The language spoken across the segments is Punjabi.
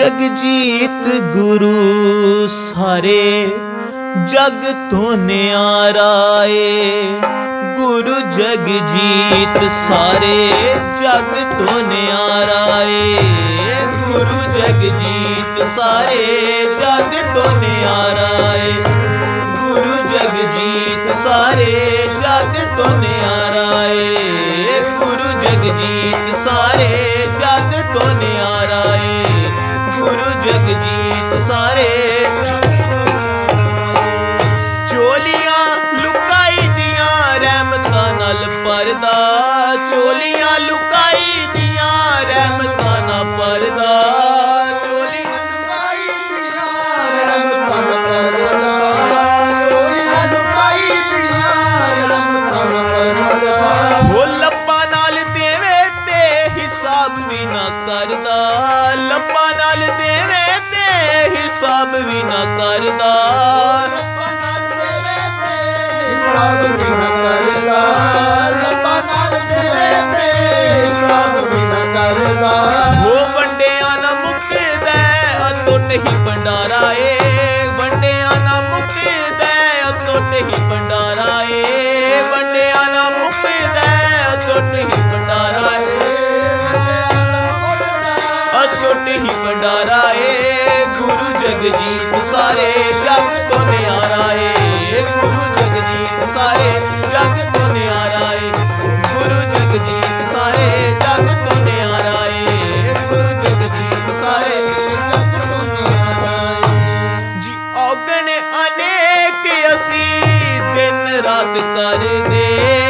ਜਗਜੀਤ ਗੁਰੂ ਸਾਰੇ, ਜਗ ਤੋਂ ਨਿਆਰਾਏ ਗੁਰੂ ਜਗਜੀਤ ਸਾਰੇ, ਜਗ ਤੋਂ ਨਿਆਰਾਏ ਗੁਰੂ ਜਗਜੀਤ ਸਾਰੇ, ਜਗ ਤੋਂ ਨਿਆਰਾਏ ਗੁਰੂ ਜਗਜੀਤ ਸਾਰੇ, ਜਗ ਤੋਂ ਨਿਆਰਾਏ ਗੁਰੂ ਜਗਜੀਤ ਸਾਰੇ, ਜਗ ਤੋਂ ਨਿਆਰਾਏ ਗੁਰੂ ਜਗਜੀਤ ਸਾਰੇ। ਚੋਲੀਆਂ ਲੁਕਾਈ ਦੀਆਂ ਰਹਿਮਤਾਂ ਨਾਲ ਪਰਦਾ ਚੋਲੀਆਂ ਲੁਕਾਈ ਦੀਆਂ ਰਹਿਮਤਾਂ ਨਾਲ ਪਰਦਾ ਚੋਲੀਆਂ ਲੁਕਾਈ ਉਹ ਲੱਪਾਂ ਨਾਲ ਦੇਵੇ ਤੇ ਹਿਸਾਬ ਵੀ ਨਾ ਕਰਦਾ। ਲੱਪਾਂ ਨਾਲ ਦੇਵੇ ਤੇ ਹਿਸਾਬ ਵੀ ਨਾ ਕਰਦਾ। ਨਾਲ ਤੇ ਉਹ ਵੰਡਿਆ ਨਾ ਮੁੱਕਦਾ ਅਤੁੱਟ ਹੀ ਭੰਡਾਰਾ ਏ ਵੰਡਿਆ ਨਾ ਮੁੱਕਦਾ ਅਤੁੱਟ ਹੀ ਭੰਡਾਰਾ ਏ ਵੰਡਿਆ ਨਾ ਮੁੱਕਦਾ ਅਤੁੱਟ ਹੀ ਹੀ ਭੰਡਾਰਾ ਏ ਗੁਰੂ ਜਗਜੀਤ ਸਾਰੇ ਜਗ ਤੋਂ ਨਿਆਰਾ ਏ ਗੁਰੂ ਜਗਜੀਤ ਸਾਰੇ ਜਗ ਤੋਂ ਨਿਆਰਾ ਏ ਗੁਰੂ ਜਗਜੀਤ ਸਾਰੇ ਜਗ ਤੋਂ ਨਿਆਰਾ ਏ ਗੁਰੂ ਜਗਜੀਤ ਸਾਰੇ ਜੀ ਔਗਣ ਅਨੇਕ ਅਸੀਂ, ਦਿਨ ਰਾਤ ਕਰਦੇ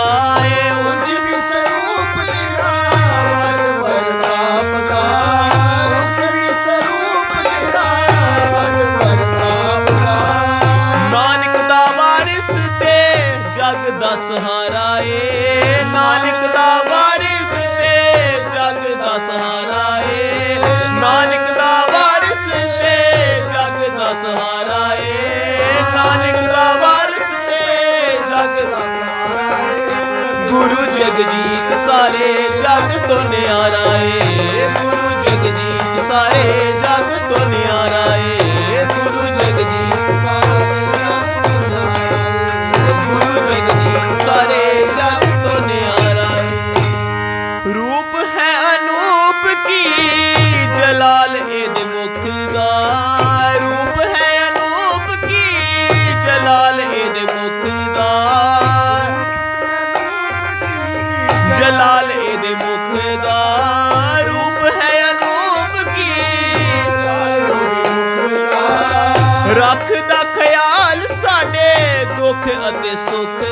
ਸਹਾਰਾ ਨਾਨਕ ਦਾ ਵਾਰਿਸ ਤੇ ਜਗ ਦਾ ਸਹਾਰਾ ਏ। ਨਾਨਕ ਦਾ ਵਾਰਿਸ ਤੇ ਜਗ ਦਾ ਸਹਾਰਾ ਏ। ਨਾਨਕ ਦਾ ਵਾਰਿਸ ਤੇ ਜਗ ਦਾ ਸਹਾਰਾ ਗੁਰੂ ਜਗਜੀਤ ਸਾਰੇ ਜਗ ਤੋਂ ਨਿਆਰਾ ਏ। ਗੁਰੂ ਜਗਜੀਤ ਸਾਰੇ ਜਲਾਲ ਇਹਦੇ ਮੁਖ ਦਾ ਰੂਪ ਹੈ ਅਨੂਪ ਕੀ? ਜਲਾਲ ਇਹਦੇ ਮੁਖ ਦਾ ਜਲਾਲ ਇਹਦੇ ਮੁਖ ਦਾ ਰੂਪ ਹੈ ਅਨੂਪ ਕੀ? ਰੱਖਦਾ ਖਿਆਲ ਸਾਡੇ ਦੁੱਖ ਅਤੇ ਸੁੱਖ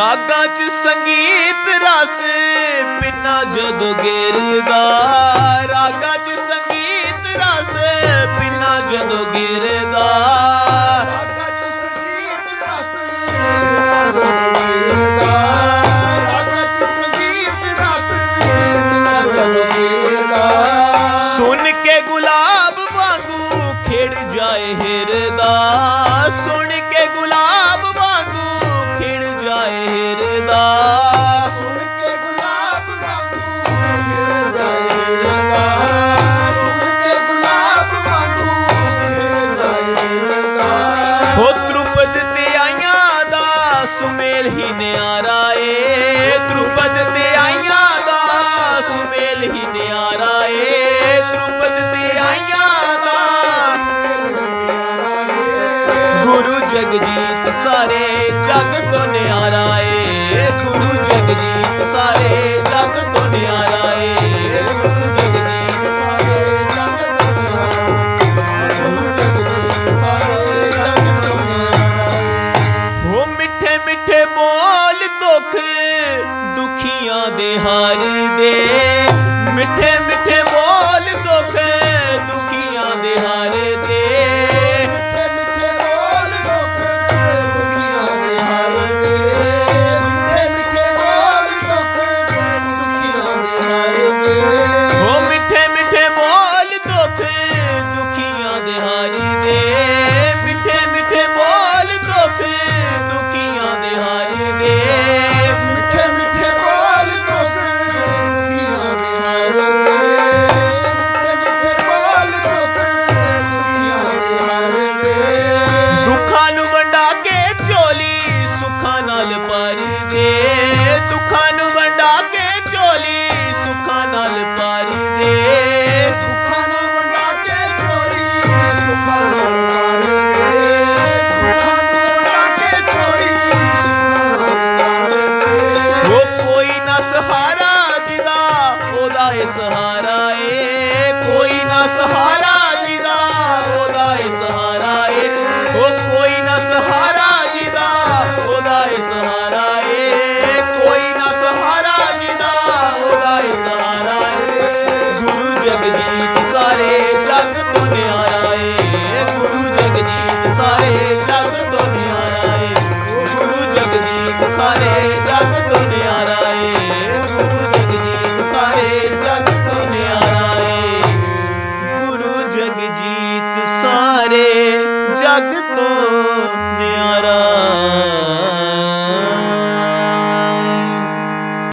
ਰਾਗਾਂ 'ਚ ਸੰਗੀਤ ਰਸ ਪਿੰਨਾ ਜਦੋਂ ਗਿਰਦਾ हरे